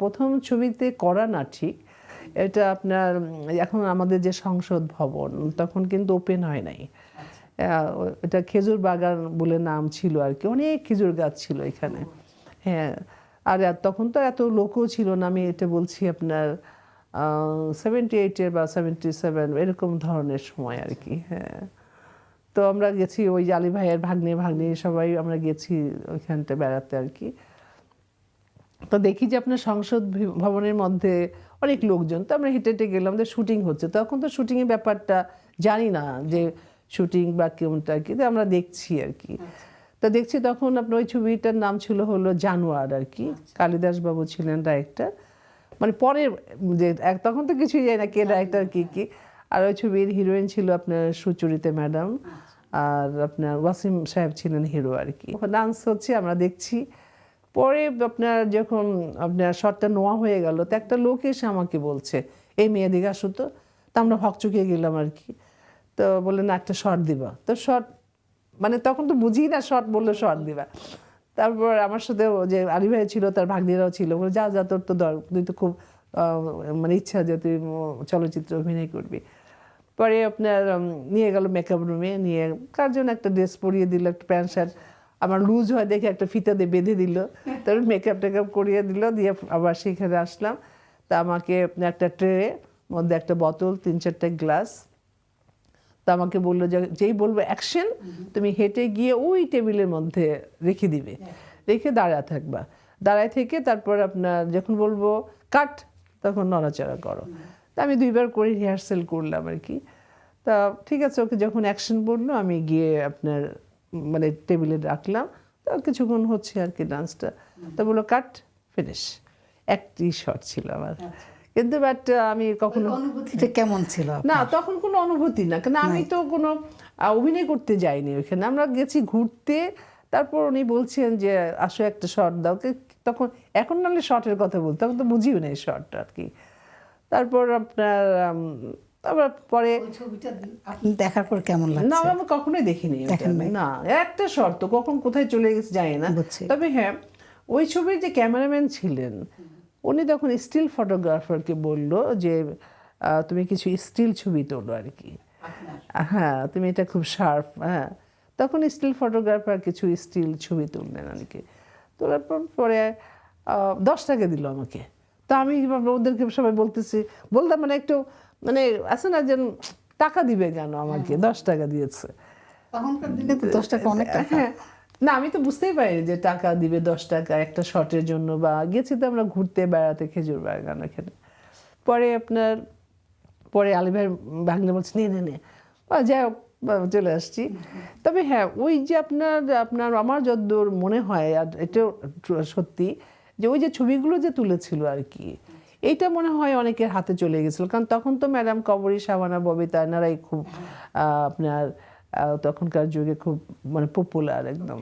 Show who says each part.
Speaker 1: প্রথম ছবিতে করা না ঠিক এটা আপনার এখন আমাদের যে সংসদ ভবন তখন কিন্তু ওপেন হয় নাই। আহ, এটা খেজুর বাগান বলে নাম ছিল আর কি অনেক খেজুর গাছ ছিল এখানে। হ্যাঁ আর তখন তো এত লোকও ছিল না আমি এটা বলছি আপনার সেভেন্টি এইটের বা সেভেন্টি সেভেন এরকম ধরনের সময় আর কি হ্যাঁ। তো আমরা গেছি ওই আলী ভাইয়ের ভাগ্নে ভাগ্নে সবাই আমরা গেছি ওইখানটা বেড়াতে আর কি। তো দেখি যে আপনার সংসদ ভবনের মধ্যে অনেক লোকজন তো আমরা হেঁটে হেঁটে গেলাম যে শুটিং হচ্ছে। তখন তো শুটিংয়ের ব্যাপারটা জানি না যে শুটিং বা কেমনটা আর কি তো আমরা দেখছি আর কি। তো দেখছি তখন আপনার ওই ছবিটার নাম ছিল হলো জানোয়ার আর কি। কালিদাসবাবু ছিলেন ডাইরেক্টর মানে পরের যে তখন তো কিছুই যায় না কে ডাইরেক্টর কি কি। আর ওই ছবির হিরোইন ছিল আপনার সুচরিতা ম্যাডাম আর আপনার ওয়াসিম সাহেব ছিলেন হিরো আর কি। ডান্স হচ্ছে আমরা দেখছি পরে আপনার যখন আপনার শটটা নোয়া হয়ে গেল, তো একটা লোক এসে আমাকে বলছে, এই মেয়ে দিকে আসো তো। তা আমরা হকচুকে গেলাম আর কি। তো বললেন একটা শর্ট দিবা। তো শর্ট মানে তখন তো বুঝি না শর্ট বলল শর্ট দিবা। তারপর আমার সাথে যে আলী ভাই ছিল, তার ভাগ্নিরাও ছিল, বলে, যা যা, তোর তো দর, তুই তো খুব মানে ইচ্ছা যে তুই চলচ্চিত্রে অভিনয় করবি। পরে আপনার নিয়ে গেল মেকআপ রুমে নিয়ে কার জন্য একটা ড্রেস পরিয়ে দিল, একটা প্যান্ট শার্ট আমার লুজ হয় দেখে একটা ফিতা দিয়ে বেঁধে দিল। তারপর মেকআপ টেকআপ করিয়ে দিল, দিয়ে আবার সেখানে আসলাম। তা আমাকে একটা ট্রে মধ্যে একটা বোতল তিন চারটে গ্লাস তা আমাকে বলল যে, যেই বলব অ্যাকশন তুমি হেঁটে গিয়ে ওই টেবিলের মধ্যে রেখে দিবে। রেখে দাঁড়ায় থাকবা। দাঁড়ায় থেকে তারপর আপনার যখন বলব, কাট! তখন নড়াচড়া করো। তা আমি দুইবার করে রিহার্সেল করলাম আর কি। তা ঠিক আছে, ওকে যখন অ্যাকশন বলল, আমি গিয়ে আপনার মানে টেবিলে রাখলাম। তা কিছুক্ষণ হচ্ছে আর কি ডান্সটা তো বলল কাট ফিনিশ একটি শট ছিল আমার। কিন্তু বাট আমি কখনো
Speaker 2: অনুভূতিটা কেমন ছিল
Speaker 1: না তখন কোনো অনুভূতি না। কারণ আমি তো কোনো অভিনয় করতে যাইনি ওইখানে। আমরা গেছি ঘুরতে। তারপর উনি বলছেন যে আসো একটা শর্ট দাও। কে- তখন এখন নাহলে শর্টের কথা বলতে তখন তো বুঝিও না এই শর্টটা আর কি। তারপর আপনার তারপর পরে
Speaker 2: আপনি দেখার পর কেমন
Speaker 1: লাগে
Speaker 2: না
Speaker 1: আমি কখনোই দেখিনি না একটা শর্ত কখন কোথায় চলে গেছে জানি না। তবে হ্যাঁ ওই ছবির যে ক্যামেরাম্যান ছিলেন উনি তখন স্টিল ফটোগ্রাফারকে বলল যে তুমি কিছু স্টিল ছবি তোলো আর কি। হ্যাঁ তুমি এটা খুব শার্প হ্যাঁ। তখন স্টিল ফটোগ্রাফার কিছু স্টিল ছবি তুললেন আর কি। তোলার পর পরে আহ, দশ টাকা দিল আমাকে। তা আমি ওদেরকে সবাই বলতেছি বলতাম মানে একটু মানে আছে না যেন টাকা দিবে কেন আমাকে? দশ টাকা দিয়েছে।
Speaker 2: তখনকার দিনে তো দশ টাকা অনেক টাকা।
Speaker 1: হ্যাঁ। না আমি তো বুঝতেই পারিনি যে টাকা দিবে দশ টাকা একটা শর্টের জন্য বা গেছি তো আমরা ঘুরতে বেড়াতে খেজুর বাগান ওখানে। পরে আপনার পরে আলী ভাই ভাগ্নে বলছে নে নে নে। যাই হোক চলে আসছি। তবে হ্যাঁ ওই যে আপনার আপনার আমার যদ্দূর মনে হয় আর এটাও সত্যি যে ওই যে ছবিগুলো যে তুলেছিল আর কি এইটা মনে হয় অনেকের হাতে চলে গেছিল। কারণ তখন তো ম্যাডাম কবরী শাবানা ববিতা এনারাই খুব আপনার তখনকার যুগে খুব মানে পপুলার একদম।